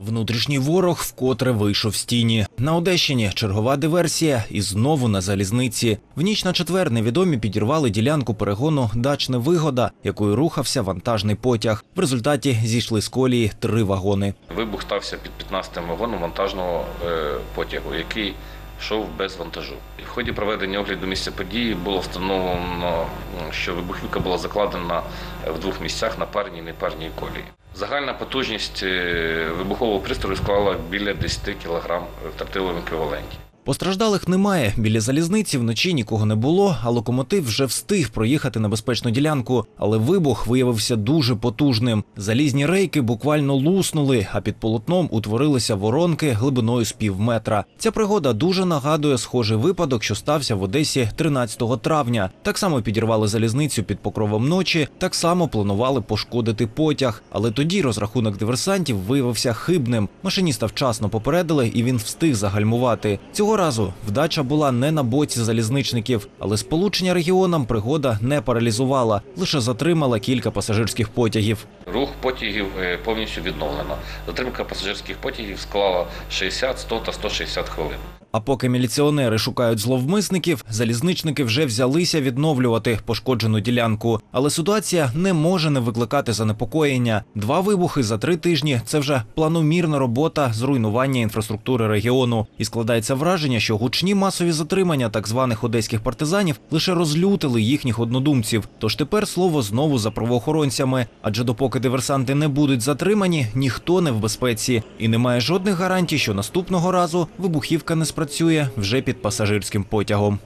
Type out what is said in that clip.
Внутрішній ворог вкотре вийшов з тіні. На Одещині чергова диверсія і знову на залізниці. В ніч на четвер невідомі підірвали ділянку перегону Дачне вигода, якою рухався вантажний потяг. В результаті зійшли з колії три вагони. Вибух стався під 15-м вагоном вантажного е, потягу, який йшов без вантажу. В ході проведення огляду місця події було встановлено, що вибухівка була закладена в двох місцях на парній і непарній колії. Загальна потужність е, вибухового пристрою склала біля 10 кг в тротиловому еквіваленті. Постраждалих немає. Біля залізниці вночі нікого не було, а локомотив вже встиг проїхати на безпечну ділянку. Але вибух виявився дуже потужним. Залізні рейки буквально луснули, а під полотном утворилися воронки глибиною з пів метра. Ця пригода дуже нагадує схожий випадок, що стався в Одесі 13 травня. Так само підірвали залізницю під покровом ночі, так само планували пошкодити потяг. Але тоді розрахунок диверсантів виявився хибним. Машиніста вчасно попередили, і він встиг загальмувати. Цього разу вдача була не на боці залізничників, але сполучення регіонам пригода не паралізувала, лише затримала кілька пасажирських потягів. Рух потягів е, повністю відновлено. Затримка пасажирських потягів склала 60, 100 та 160 хвилин. А поки міліціонери шукають зловмисників, залізничники вже взялися відновлювати пошкоджену ділянку. Але ситуація не може не викликати занепокоєння. Два вибухи за три тижні це вже планомірна робота з руйнування інфраструктури регіону. І складається враження, що гучні масові затримання так званих одеських партизанів лише розлютили їхніх однодумців. Тож тепер слово знову за правоохоронцями. Адже допоки диверсанти не будуть затримані, ніхто не в безпеці. І немає жодних гарантій, що наступного разу вибухівка не спрацює вже під пасажирським потягом.